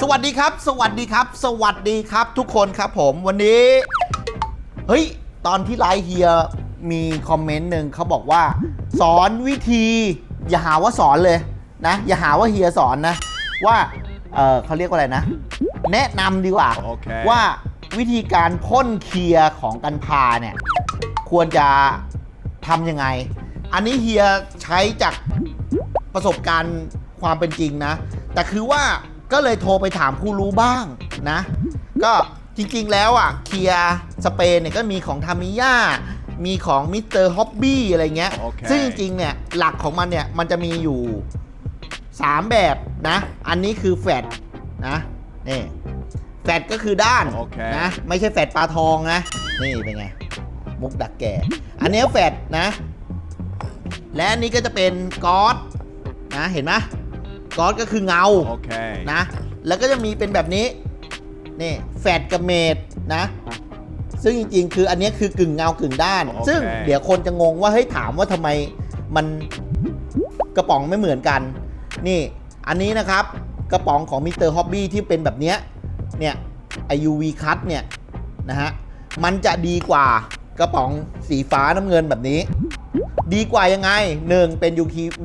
สวัสดีครับ สวัสดีครับ สวัสดีครับทุกคนครับผมวันนี้ เฮ้ย ตอนที่ไลฟ์เฮียมีคอมเมนต์หนึ่งเขาบอกว่า สอนวิธี อย่าหาว่าสอนเลยนะ อย่าหาว่าเฮียสอนนะ ว่าเออเขาเรียกว่าอะไรนะ แนะนำดีกว่าโอเคว่าวิธีการพ่นเคลียร์ของกันพาเนี่ย ควรจะทำยังไง อันนี้เฮียใช้จากประสบการณ์ความเป็นจริงนะ แต่คือว่าก็เลยโทรไปถามผู้รู้บ้างนะ ก็จริงๆแล้วอะเคียร์สเปนเนี่ยก็มีของทามิยามีของมิสเตอร์ฮอบบี้อะไรเงี้ยโอเคซึ่งจริงๆเนี่ยหลักของมันเนี่ยมันจะมีอยู่ 3 แบบนะ อันนี้คือแฟดนะนี่แฟดก็คือด้านโอเคนะไม่ใช่แฟดปลาทองนะ นี่เป็นไง มุกดักแก่ อันนี้แฟดนะ และอันนี้ก็จะเป็นก๊อตนะเห็นไหมก๊อตก็คือเงา Okay. นะ แล้วก็จะมีเป็นแบบนี้นี่แฟดกับเมดนะ ซึ่งจริงๆ คืออันนี้คือกึ่งเงากึ่งด้านโอเคซึ่งเดี๋ยวคนจะงงว่าเฮ้ยถามว่าทำไมมันกระป๋องไม่เหมือนกัน นี่อันนี้นะครับกระป๋องของมิสเตอร์ฮอบบี้ที่เป็นแบบเนี้ยเนี่ยไอ UV คัตเนี่ยนะฮะมันจะดีกว่ากระป๋องสีฟ้าน้ำเงินแบบนี้ ดีกว่ายังไงหนึ่งเป็น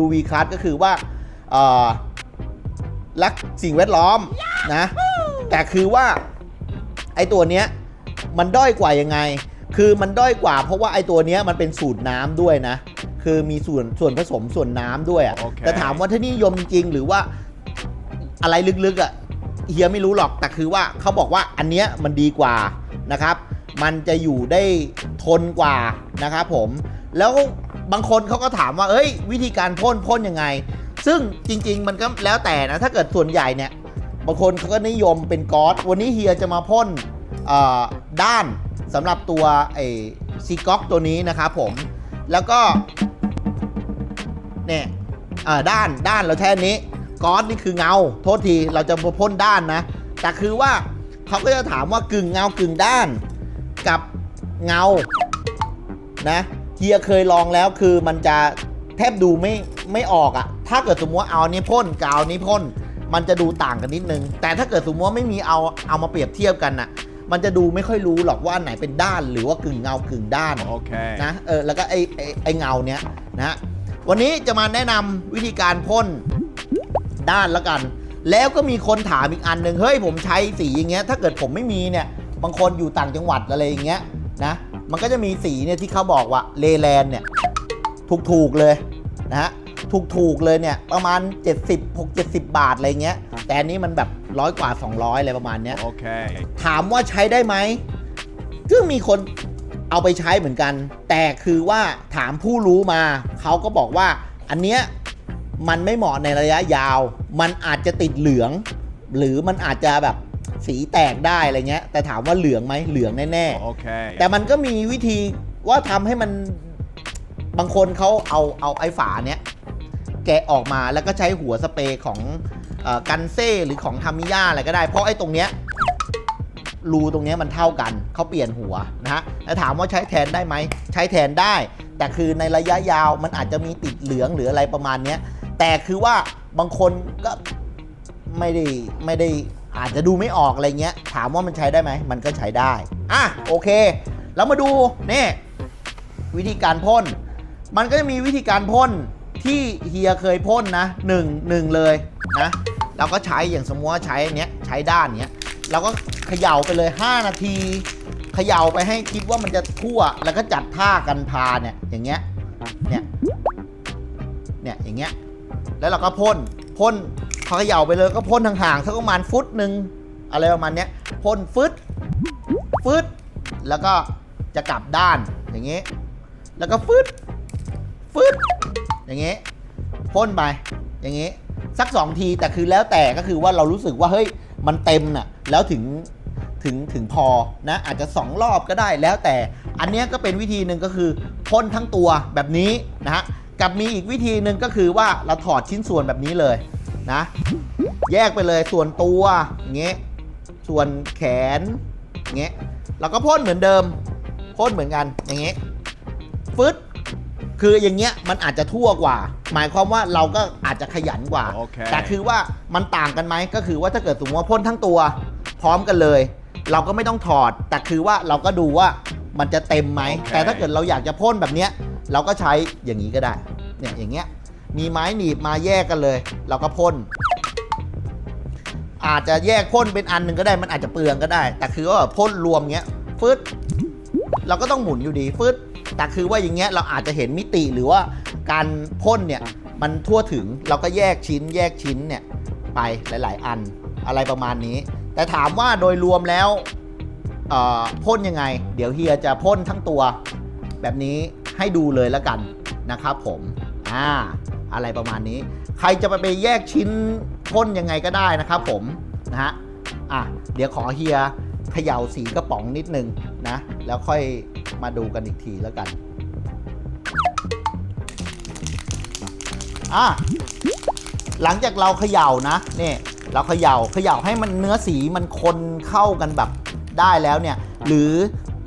UV คัตก็คือว่าเอ่อรักสิ่งแวดล้อมนะแต่คือว่าไอตัวเนี้ยมันด้อยกว่ายังไง คือมันด้อยกว่าเพราะว่าไอตัวเนี้ยมันเป็นสูตรน้ำด้วยนะ คือมีส่วนส่วนผสมส่วนน้ำด้วยอะโอเคแต่ถามว่าถ้านิยมจริงๆหรือว่าอะไรลึกๆอะ่ะเฮียไม่รู้หรอก แต่คือว่าเขาบอกว่าอันเนี้ยมันดีกว่านะครับ มันจะอยู่ได้ทนกว่านะครับผม แล้ว บางคนเขาก็ถามว่า เอ้ย วิธีการพ่นพ่นยังไง ซึ่งจริง ๆ มันก็แล้วแต่นะ ถ้าเกิดส่วนใหญ่เนี่ย บางคนเขาก็นิยมเป็นก๊อซวันนี้เฮียจะมาพ่นด้านสำหรับตัวไอ้ซีก๊อกตัวนี้นะครับผม แล้วก็ เนี่ยด้านด้านเราแท่นี้ก๊อซนี่คือเงา โทษทีเราจะพ่นด้านนะ แต่คือว่าเขาก็จะถามว่ากึ่งเงากึ่งด้านกับเงานะ ฮียเคยลองแล้วคือมันจะแทบดูไม่ไม่ออกอะถ้าเกิดสมมติว่าเอาอันนี้พ่นกับเอาอันนี้พ่นมันจะดูต่างกันนิดนึง แต่ถ้าเกิดสมมติว่าไม่มีเอาเอามาเปรียบเทียบกันน่ะมันจะดูไม่ค่อยรู้หรอกว่าอันไหนเป็นด้านหรือว่ากึ่งเงากึ่งด้าน Okay. นะเออแล้วก็ไอ้ไอ้ไอ้เงาเนี้ยนะฮะวันนี้จะมาแนะนำวิธีการพ่นด้านแล้วกัน แล้วก็มีคนถามอีกอันหนึ่งเฮ้ยผมใช้สีอย่างเงี้ยถ้าเกิดผมไม่มีเนี่ยบางคนอยู่ต่างจังหวัดอะไรอย่างเงี้ยนะ มันก็จะมีสีเนี่ยที่เขาบอกว่าเลแลนเนี่ยถูกๆเลยนะฮะถูกๆเลยเนี่ยประมาณ 70 6 70 บาทอะไรเงี้ย แต่อันนี้มันแบบร้อยกว่า 200อะไรประมาณเนี้ย Okay. ถามว่าใช้ได้ไหมก็มีคนเอาไปใช้เหมือนกัน แต่คือว่าถามผู้รู้มา เขาก็บอกว่าอันเนี้ยมันไม่เหมาะในระยะยาว มันอาจจะติดเหลือง หรือมันอาจจะแบบ สีแตกได้อะไรเงี้ย แต่ถามว่าเหลืองไหมเหลืองแน่ๆ Okay. แต่มันก็มีวิธีว่าทำให้มันบางคนเขาเอาเอาไอ้ฝาเนี้ยแกะออกมาแล้วก็ใช้หัวสเปรย์ของเออกันเซ่หรือของทามิยาอะไรก็ได้ เพราะไอ้ตรงเนี้ย รูตรงเนี้ยมันเท่ากันเขาเปลี่ยนหัวนะฮะแล้วถามว่าใช้แทนได้ไหม ใช้แทนได้ แต่คือในระยะยาวมันอาจจะมีติดเหลืองหรืออะไรประมาณเนี้ยแต่คือว่าบางคนก็ไม่ได้ไม่ได้ อาจจะดูไม่ออกอะไรเงี้ย ถามว่ามันใช้ได้ไหม มันก็ใช้ได้ อะโอเค แล้วมาดูนี่วิธีการพ่น มันก็จะมีวิธีการพ่นที่เฮียเคยพ่นนะหนึ่งหนึ่งเลยนะเราก็ใช้อย่างสมมติว่าใช้อันเนี้ยใช้ด้านเนี้ยเราก็เขย่าไปเลย 5 นาทีเขย่าไปให้คิดว่ามันจะทั่วแล้วก็จัดท่ากันพาเนี่ยอย่างเงี้ยเนี่ยเนี่ยอย่างเงี้ยแล้วเราก็พ่นพ่น เขย่าไปเลยก็พ่นห่างๆสักประมาณฟุตหนึ่งอะไรประมาณเนี้ยพ่นฟึดฟึดแล้วก็จะกลับด้านอย่างเงี้ยแล้วก็ฟึดฟึดอย่างเงี้ยพ่นไปอย่างเงี้ยสักสองทีแต่คือแล้วแต่ก็คือว่าเรารู้สึกว่าเฮ้ยมันเต็มน่ะแล้วถึงถึงถึงพอนะอาจจะสองรอบก็ได้แล้วแต่อันเนี้ยก็เป็นวิธีหนึ่งก็คือพ่นทั้งตัวแบบนี้นะฮะกับมีอีกวิธีหนึ่งก็คือว่าเราถอดชิ้นส่วนแบบนี้เลย นะ แยกไปเลยส่วนตัวอย่างเงี้ยส่วนแขนอย่างเงี้ยเราก็พ่นเหมือนเดิมพ่นเหมือนกันอย่างเงี้ยฟึดคืออย่างเงี้ยมันอาจจะทั่วกว่า หมายความว่าเราก็อาจจะขยันกว่าโอเคแต่คือว่ามันต่างกันไหมก็คือว่าถ้าเกิดสมมติว่าพ่นทั้งตัว พร้อมกันเลย เราก็ไม่ต้องถอด แต่คือว่าเราก็ดูว่ามันจะเต็มไหมโอเคแต่ถ้าเกิดเราอยากจะพ่นแบบเนี้ย เราก็ใช้อย่างนี้ก็ได้เนี่ยอย่างเงี้ย มีไม้หนีบมาแยกกันเลย เราก็พ่นอาจจะแยกพ่นเป็นอันหนึ่งก็ได้มันอาจจะเปลืองก็ได้ แต่คือว่าพ่นรวมเงี้ยฟึดเราก็ต้องหมุนอยู่ดีฟึดแต่คือว่าอย่างเงี้ยเราอาจจะเห็นมิติหรือว่าการพ่นเนี่ยมันทั่วถึงเราก็แยกชิ้น แยกชิ้นเนี่ยไปหลาย ๆ อันอะไรประมาณนี้ แต่ถามว่าโดยรวมแล้วพ่นยังไง เดี๋ยวเฮียจะพ่นทั้งตัว แบบนี้ให้ดูเลยแล้วกันนะครับผมอ่า อะไรประมาณนี้ ใครจะไปไปแยกชิ้นพ่นยังไงก็ได้นะครับผมนะฮะอะเดี๋ยวขอเฮียเขย่าสีกระป๋องนิดนึงนะ แล้วค่อยมาดูกันอีกทีแล้วกันอะหลังจากเราเขย่านะเนี่ยเราเขย่าเขย่าให้มันเนื้อสีมันคนเข้ากันแบบได้แล้วเนี่ย หรือ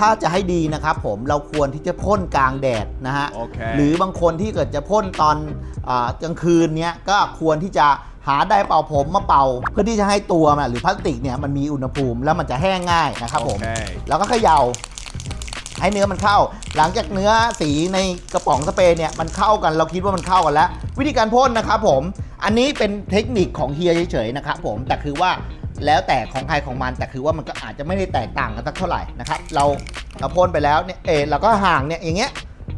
ถ้าจะให้ดีนะครับผมเราควรที่จะพ่นกลางแดดนะฮะโอเคหรือบางคนที่เกิดจะพ่นตอนอากลางคืนเนี้ยก็ควรที่จะหาไดร์เป่าผมมาเป่า เพื่อที่จะให้ตัวมันหรือพลาสติกเนี่ยมันมีอุณหภูมิแล้วมันจะแห้งง่ายนะครับผมโอเคแล้วก็เขย่าให้เนื้อมันเข้า หลังจากเนื้อสีในกระป๋องสเปรย์เนี่ยมันเข้ากันเราคิดว่ามันเข้ากันแล้ว วิธีการพ่นนะครับผม อันนี้เป็นเทคนิคของเฮียเฉยๆนะครับผมแต่คือว่า แล้วแต่ของใครของมันแต่คือว่ามันก็อาจจะไม่ได้แตกต่างกันสักเท่าไหร่นะครับเราเราพ่นไปแล้วเนี่ยเออเราก็ห่างเนี่ยอย่างเงี้ย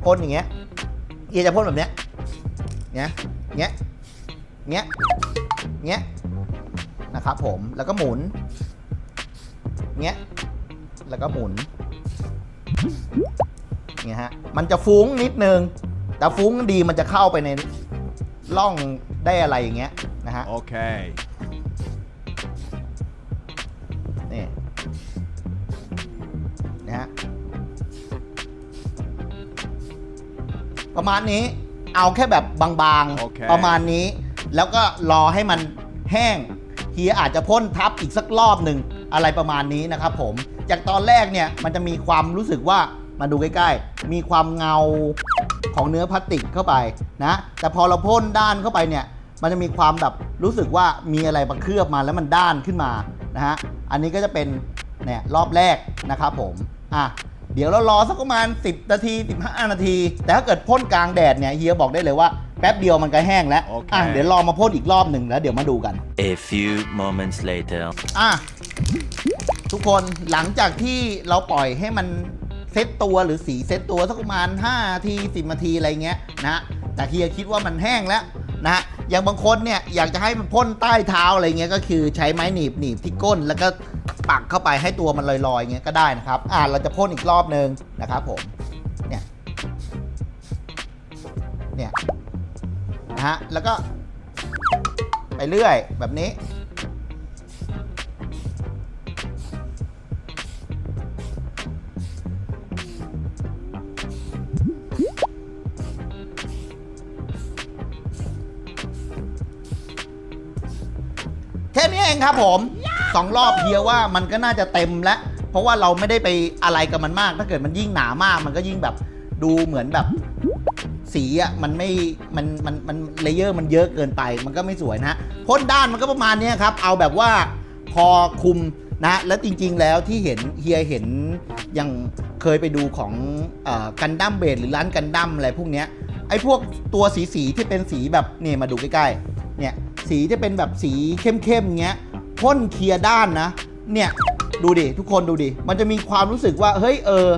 พ่นอย่างเงี้ยเฮียจะพ่นแบบเนี้ยเนี้ยเนี้ยเนี้ยเนี้ยนะครับผมแล้วก็หมุนเนี้ยแล้วก็หมุนเนี่ยฮะมันจะฟุ้งนิดนึง แต่ฟุ้งดีมันจะเข้าไปในร่องได้อะไรอย่างเงี้ยนะฮะ Okay. นี่ ประมาณนี้เอาแค่แบบบางโอเค ๆ ประมาณนี้ แล้วก็รอให้มันแห้งเฮียอาจจะพ่นทับอีกสักรอบหนึ่งอะไรประมาณนี้นะครับผม จากตอนแรกเนี่ยมันจะมีความรู้สึกว่ามาดูใกล้ๆ มีความเงาของเนื้อพลาสติกเข้าไปนะแต่พอเราพ่นด้านเข้าไปเนี่ย มันจะมีความแบบรู้สึกว่ามีอะไรมาเคลือบมาแล้วมันด้านขึ้นมานะฮะ อันนี้ก็จะเป็นเนี่ยรอบแรกนะครับผม อะ เดี๋ยวเรารอสักประมาณ 10 นาที 15 นาที แต่ถ้าเกิดพ่นกลางแดดเนี่ยเฮียบอกได้เลยว่าแป๊บเดียวมันก็แห้งแล้ว โอเค อะเดี๋ยวรอมาพ่นอีกรอบหนึ่งแล้วเดี๋ยวมาดูกัน A few moments later. อะทุกคนหลังจากที่เราปล่อยให้มันเซตตัวหรือสีเซตตัวสักประมาณ5นาที10นาทีอะไรเงี้ยนะแต่เฮียคิดว่ามันแห้งแล้วนะอย่างบางคนเนี่ยอยากจะให้มันพ่นใต้เท้าอะไรเงี้ยก็คือใช้ไม้หนีบหนีบที่ก้นแล้วก็ ปักเข้าไปให้ตัวมันลอยๆอย่างเงี้ยก็ได้นะครับ อะเราจะพ่นอีกรอบนึงนะครับผมเนี่ยเนี่ยนะฮะแล้วก็ไปเรื่อยแบบนี้แค่นี้เองครับผม สองรอบเฮียว่ามันก็น่าจะเต็มแล้ว เพราะว่าเราไม่ได้ไปอะไรกับมันมาก ถ้าเกิดมันยิ่งหนามาก มันก็ยิ่งแบบดูเหมือนแบบสีอะมันไม่ มัน มัน มันเลเยอร์มันเยอะเกินไป มันก็ไม่สวยนะพ่นด้านมันก็ประมาณนี้ครับ เอาแบบว่าพอคุมนะ แล้วจริง ๆ แล้วที่เห็นเฮียเห็นอย่างเคยไปดูของกันดั้มเบดหรือร้านกันดั้มอะไรพวกเนี้ย ไอ้พวกตัวสีสีที่เป็นสีแบบนี่มาดูใกล้ๆ เนี่ยสีที่เป็นแบบสีเข้มๆเงี้ย พ่นเคลียร์ด้านนะ เนี่ยดูดิ ทุกคนดูดิ มันจะมีความรู้สึกว่า เฮ้ยเออ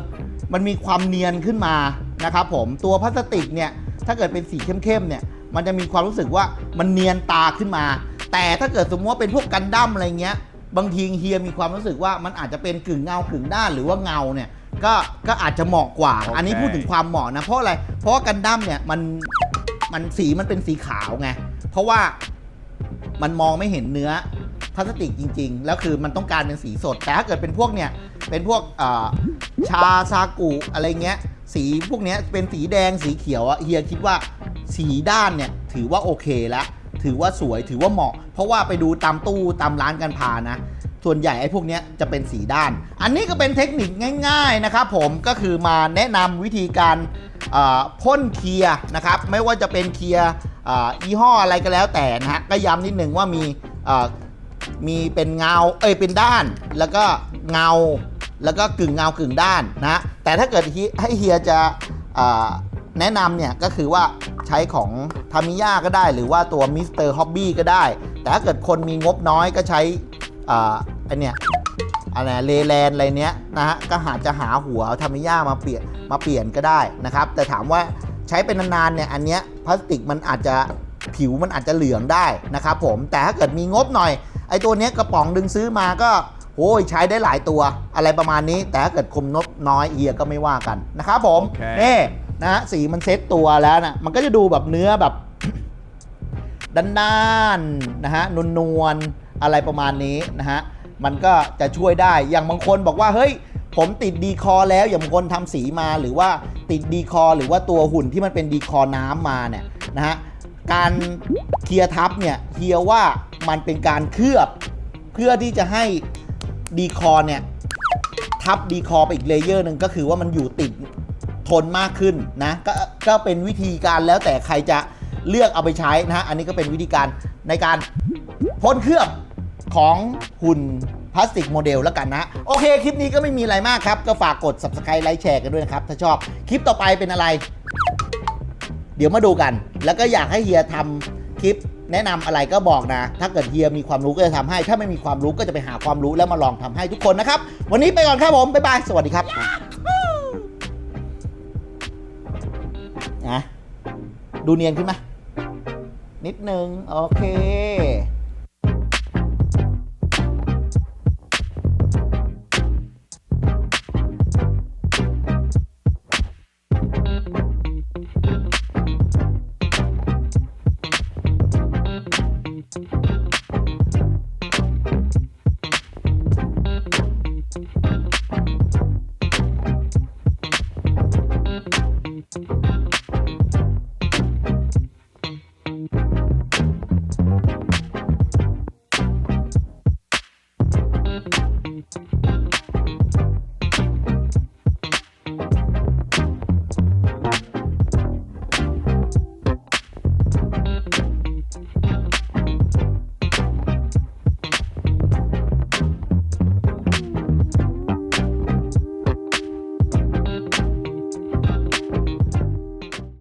มันมีความเนียนขึ้นมานะครับผมตัวพลาสติกเนี่ย ถ้าเกิดเป็นสีเข้มๆเนี่ย มันจะมีความรู้สึกว่ามันเนียนตาขึ้นมา แต่ถ้าเกิดสมมติว่าเป็นพวกกันดั้มอะไรเงี้ย บางทีเฮียมีความรู้สึกว่ามันอาจจะเป็นกึ่งเงากึ่งด้านหรือว่าเงาเนี่ยก็ก็อาจจะเหมาะกว่าโอเคอันนี้พูดถึงความเหมาะนะ เพราะอะไร เพราะว่ากันดั้มเนี่ยมันมันสีมันเป็นสีขาวไง เพราะว่ามันมองไม่เห็นเนื้อ พลาสติกจริง ๆ แล้วคือมันต้องการเป็นสีสด แต่ถ้าเกิดเป็นพวกเนี่ยเป็นพวกชาซากุอะไรเงี้ย สีพวกเนี้ยเป็นสีแดงสีเขียวอะเฮียคิดว่าสีด้านเนี่ยถือว่าโอเคแล้วถือว่าสวยถือว่าเหมาะ เพราะว่าไปดูตามตู้ตามร้านกันพานะ ส่วนใหญ่ไอ้พวกเนี้ยจะเป็นสีด้าน อันนี้ก็เป็นเทคนิคง่าย ๆนะครับผมก็คือมาแนะนำวิธีการพ่นเคลียร์นะครับ ไม่ว่าจะเป็นเคลียร์เอ่อยี่ห้ออะไรก็แล้วแต่นะฮะก็ย้ำนิดหนึ่งว่ามี มีเป็นเงา เอ้ย เป็นด้าน แล้วก็เงา แล้วก็กึ่งเงากึ่งด้านนะ แต่ถ้าเกิดให้เฮียจะแนะนำเนี่ยก็คือว่าใช้ของทามิยาก็ได้ หรือว่าตัวมิสเตอร์ฮอบบี้ก็ได้ แต่ถ้าเกิดคนมีงบน้อยก็ใช้อ่าไอเนี่ยอะไรเลแลนอะไรเนี้ยนะฮะก็หาจะหาหัวทามิยามาเปลี่ยนมาเปลี่ยนก็ได้นะครับ แต่ถามว่าใช้เป็นนานๆเนี่ยอันเนี้ยพลาสติกมันอาจจะผิวมันอาจจะเหลืองได้นะครับผมแต่ถ้าเกิดมีงบหน่อย ไอตัวเนี้ยกระป๋องดึงซื้อมาก็โอ้ยใช้ได้หลายตัวอะไรประมาณนี้ แต่ถ้าเกิดคมนบน้อยเฮียก็ไม่ว่ากันนะครับผมโอเคนี่นะฮะสีมันเซ็ตตัวแล้วนะมันก็จะดูแบบเนื้อแบบด้านๆนะฮะนวลๆอะไรประมาณนี้นะฮะมันก็จะช่วยได้อย่างบางคนบอกว่าเฮ้ยผมติดดีคอแล้วอย่างบางคนทำสีมาหรือว่าติดดีคอหรือว่าตัวหุ่นที่มันเป็นดีคอน้ำมาเนี่ยนะฮะ การเคลียร์ทับเนี่ยเฮียว่ามันเป็นการเคลือบเพื่อที่จะให้ดีคอเนี่ยทับดีคอไปอีกเลเยอร์หนึ่งก็คือว่ามันอยู่ติดทนมากขึ้นนะกก็เป็นวิธีการแล้วแต่ใครจะเลือกเอาไปใช้นะฮะอันนี้ก็เป็นวิธีการในการพ่นเคลือบของหุ่นพลาสติกโมเดลแล้วกันนะ โอเค คลิปนี้ก็ไม่มีอะไรมากครับ ก็ฝากกด subscribe ไลค์แชร์กันด้วยนะครับ ถ้าชอบ คลิปต่อไปเป็นอะไร เดี๋ยวมาดูกัน แล้วก็อยากให้เฮียทำคลิปแนะนำอะไรก็บอกนะ ถ้าเกิดเฮียมีความรู้ก็จะทำให้ ถ้าไม่มีความรู้ก็จะไปหาความรู้แล้วมาลองทำให้ทุกคนนะครับ วันนี้ไปก่อนครับผม บ๊ายบาย สวัสดีครับนะดูเนียนขึ้นไหมนิดนึง โอเค